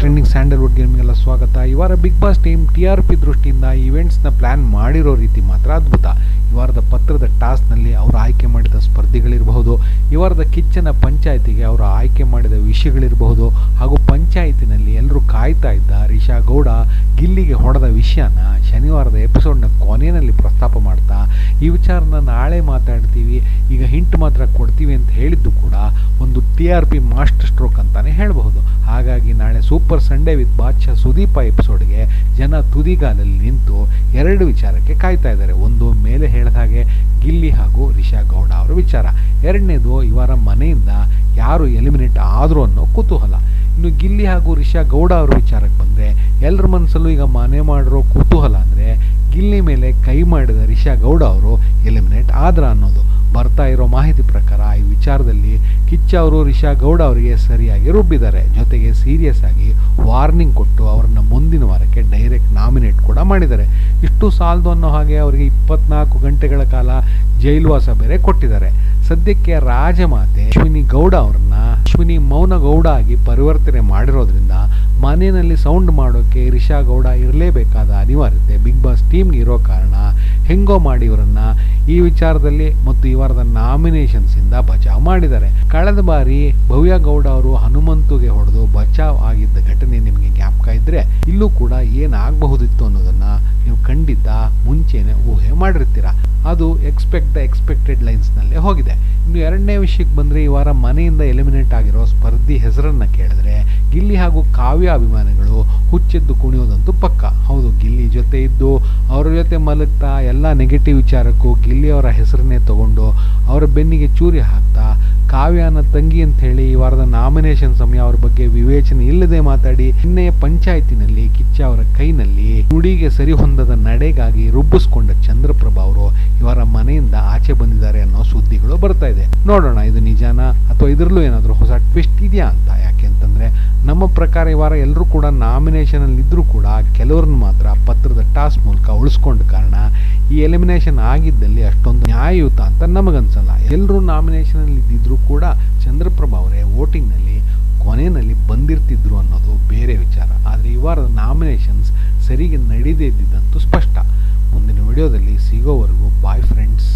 Trending Sandalwood ನಿಮಗೆಲ್ಲ ಸ್ವಾಗತ. ಈ Bigg Boss team T R P ದೃಷ್ಟಿಯಿಂದ ಈವೆಂಟ್ಸ್ನ ಪ್ಲ್ಯಾನ್ ಮಾಡಿರೋ ರೀತಿ ಮಾತ್ರ ಅದ್ಭುತ. ಈ ವಾರದ ಪತ್ರದ ಟಾಸ್ಕ್ನಲ್ಲಿ ಅವರು ಆಯ್ಕೆ ಮಾಡಿದ ಸ್ಪರ್ಧಿಗಳಿರಬಹುದು. ಈ ವಾರದ ಕಿಚ್ಚನ ಪಂಚಾಯಿತಿಗೆ ಅವರು ಆಯ್ಕೆ ಮಾಡಿದ ವಿಷಯಗಳಿರಬಹುದು. ಹಾಗೂ ಪಂಚಾಯಿತಿನಲ್ಲಿ ಎಲ್ಲರೂ ಕಾಯ್ತಾ ಇದ್ದ ರಿಷಾ ಗೌಡ ಗಿಲ್ಲಿಗೆ ಹೊಡೆದ ವಿಷಯನ ಶನಿವಾರದ ಎಪಿಸೋಡ್ನ ಕೊನೆಯಲ್ಲಿ ಪ್ರಸ್ತಾಪ ಮಾಡ್ತಾ, ಈ ವಿಚಾರನ ನಾಳೆ ಮಾತಾಡ್ತೀವಿ. ಈಗ ಹಿಂಟ್ ಮಾತ್ರ ಕೊಡ್ತೀವಿ ಅಂತ ಹೇಳಿದ್ದು ಕೂಡ ಒಂದು T R P master stroke ಅಂತಾನೆ ಹೇಳಬಹುದು. ಹಾಗಾಗಿ super Sunday with Badshah Sudeep ಎಪಿಸೋಡ್ಗೆ ಜನ ತುದಿಗಾಲಲ್ಲಿ ನಿಂತು ಎರಡು ವಿಚಾರಕ್ಕೆ ಕಾಯ್ತಾ ಇದ್ದಾರೆ. ಒಂದು ಮೇಲೆ ಹೇಳಿದ ಹಾಗೆ ಗಿಲ್ಲಿ ಹಾಗೂ ರಿಷಾ ಗೌಡ ಅವರ ವಿಚಾರ. ಎರಡನೇದು ಇವರ ಮನೆಯಿಂದ ಯಾರು ಎಲಿಮಿನೇಟ್ ಆದರು ಅನ್ನೋ ಕುತೂಹಲ. ಇನ್ನು ಗಿಲ್ಲಿ ಹಾಗೂ ರಿಷಾ ಗೌಡ ಅವರ ವಿಚಾರಕ್ಕೆ ಬಂದರೆ ಎಲ್ಲರ ಮನಸ್ಸಲ್ಲೂ ಈಗ ಮನೆ ಮಾಡಿರೋ ಕುತೂಹಲ ಅಂದರೆ ಗಿಲ್ಲಿ ಮೇಲೆ ಕೈ ಮಾಡಿದ ರಿಷಾ ಗೌಡ ಅವರು ಎಲಿಮಿನೇಟ್ ಆದ್ರ ಅನ್ನೋದು ಬರ್ತಾ ಇರೋ ಮಾಹಿತಿ ಪ್ರಕಾರ ಈ ವಿಚಾರದಲ್ಲಿ ಕಿಚ್ಚ ಅವರು ರಿಷಾ ಗೌಡ ಅವರಿಗೆ ಸರಿಯಾಗಿ ರುಬ್ಬಿದ್ದಾರೆ. ಜೊತೆಗೆ ಸೀರಿಯಸ್ ಆಗಿ ವಾರ್ನಿಂಗ್ ಕೊಟ್ಟು ಅವರನ್ನು ಮುಂದಿನ ವಾರಕ್ಕೆ ಡೈರೆಕ್ಟ್ ನಾಮಿನೇಟ್ ಕೂಡ ಮಾಡಿದ್ದಾರೆ. ಇಷ್ಟು ಸಾಲದು ಅನ್ನೋ ಹಾಗೆ ಅವರಿಗೆ ಇಪ್ಪತ್ನಾಲ್ಕು ಗಂಟೆಗಳ ಕಾಲ ಜೈಲ್ವಾಸ ಬೇರೆ ಕೊಟ್ಟಿದ್ದಾರೆ. ಸದ್ಯಕ್ಕೆ ರಾಜಮಾತೆ ಅಶ್ವಿನಿ ಗೌಡ ಅವ್ರನ್ನ ಅಶ್ವಿನಿ ಮೌನ ಗೌಡ ಆಗಿ ಪರಿವರ್ತನೆ ಮಾಡಿರೋದ್ರಿಂದ ಮನೆಯಲ್ಲಿ ಸೌಂಡ್ ಮಾಡೋಕೆ ರಿಷಾ ಗೌಡ ಇರಲೇಬೇಕಾದ ಅನಿವಾರ್ಯತೆ ಬಿಗ್ ಬಾಸ್ ಟೀಮ್ಗೆ ಇರೋ ಕಾರಣ ಹೆಂಗೋ ಮಾಡಿ ಇವರನ್ನ ಈ ವಿಚಾರದಲ್ಲಿ ಮತ್ತು ಈ ವಾರದ ನಾಮಿನೇಷನ್ಸ್ ಇಂದ ಬಚಾವ್ ಮಾಡಿದ್ದಾರೆ. ಕಳೆದ ಬಾರಿ ಭವ್ಯ ಗೌಡ ಅವರು ಹನುಮಂತುಗೆ ಹೊಡೆದು ಬಚಾವ್ ಆಗಿದ್ದ ಘಟನೆ ನಿಮಗೆ ಜ್ಞಾಪಕ ಇದ್ರೆ ಇಲ್ಲೂ ಕೂಡ ಏನಾಗಬಹುದಿತ್ತು ಅನ್ನೋದನ್ನ ನೀವು ಖಂಡಿತ ಮುಂಚೆನೆ ಊಹೆ ಮಾಡಿರ್ತೀರ? ಅದು ಎಕ್ಸ್ಪೆಕ್ಟ್ ದ ಎಕ್ಸ್ಪೆಕ್ಟೆಡ್ ಲೈನ್ಸ್ನಲ್ಲೇ ಹೋಗಿದೆ. ಇನ್ನು ಎರಡನೇ ವಿಷಯಕ್ಕೆ ಬಂದರೆ ಈ ವಾರ ಮನೆಯಿಂದ ಎಲಿಮಿನೇಟ್ ಆಗಿರೋ ಸ್ಪರ್ಧಿ ಹೆಸರನ್ನ ಕೇಳಿದ್ರೆ ಗಿಲ್ಲಿ ಹಾಗೂ ಕಾವ್ಯ ಅಭಿಮಾನಿಗಳು ಹುಚ್ಚೆದ್ದು ಕುಣಿಯೋದಂತೂ ಪಕ್ಕ. ಹೌದು, ಗಿಲ್ಲಿ ಜೊತೆ ಇದ್ದು ಅವರ ಜೊತೆ ಮಲಗ್ತಾ ಎಲ್ಲ ನೆಗೆಟಿವ್ ವಿಚಾರಕ್ಕೂ ಗಿಲ್ಲಿ ಅವರ ಹೆಸರನ್ನೇ ತಗೊಂಡು ಅವರ ಬೆನ್ನಿಗೆ ಚೂರಿ ಹಾಕ್ತಾ ಕಾವ್ಯನ ತಂಗಿ ಅಂತ ಹೇಳಿ ಈ ವಾರದ ನಾಮಿನೇಷನ್ ಸಮಯ ಅವ್ರ ಬಗ್ಗೆ ವಿವೇಚನೆ ಇಲ್ಲದೆ ಮಾತಾಡಿ ನಿನ್ನೆ ಪಂಚಾಯತಿನಲ್ಲಿ ಕಿಚ್ಚ ಅವರ ಕೈನಲ್ಲಿ ನುಡಿಗೆ ಸರಿಹೊಂದದ ನಡೆಗಾಗಿ ರುಬ್ಬಿಸ್ಕೊಂಡ ಚಂದ್ರಪ್ರಭಾ ಅವರು ಇವರ ಮನೆಯಿಂದ ಆಚೆ ಬಂದಿದ್ದಾರೆ ಅನ್ನೋ ಸುದ್ದಿಗಳು ಬರ್ತಾ ಇದೆ. ನೋಡೋಣ, ಇದು ನಿಜಾನ ಅಥವಾ ಇದರಲ್ಲೂ ಏನಾದರೂ ಹೊಸ ಟ್ವಿಸ್ಟ್ ಇದೆಯಾ ಅಂತ? ಯಾಕೆ ಅಂತಂದರೆ ನಮ್ಮ ಪ್ರಕಾರ ಈ ವಾರ ಎಲ್ಲರೂ ಕೂಡ ನಾಮಿನೇಷನ್ ಅಲ್ಲಿ ಇದ್ರೂ ಕೂಡ ಕೆಲವ್ರನ್ನ ಮಾತ್ರ ಪತ್ರದ ಟಾಸ್ ಮೂಲಕ ಉಳಿಸ್ಕೊಂಡ ಕಾರಣ ಈ ಎಲಿಮಿನೇಷನ್ ಆಗಿದ್ದಲ್ಲಿ ಅಷ್ಟೊಂದು ನ್ಯಾಯಯುತ ಅಂತ ನಮಗನ್ಸಲ್ಲ. ಎಲ್ಲರೂ ನಾಮಿನೇಷನ್ ಅಲ್ಲಿ ಇದ್ದಿದ್ರು ಕೂಡ ಚಂದ್ರಪ್ರಭಾ ಅವರೇ ವೋಟಿಂಗ್ನಲ್ಲಿ, ಕೊನೆಯಲ್ಲಿ ಬಂದಿರ್ತಿದ್ರು ಅನ್ನೋದು ಬೇರೆ ವಿಚಾರ. ಆದರೆ ಈ ವಾರದ ನಾಮಿನೇಷನ್ಸ್ ಸರಿಗೆ ನಡೀದೇ ಇದ್ದಿದ್ದಂತೂ ಸ್ಪಷ್ಟ. ಮುಂದಿನ ವಿಡಿಯೋದಲ್ಲಿ ಸಿಗೋವರೆಗೂ ಬಾಯ್ ಫ್ರೆಂಡ್ಸ್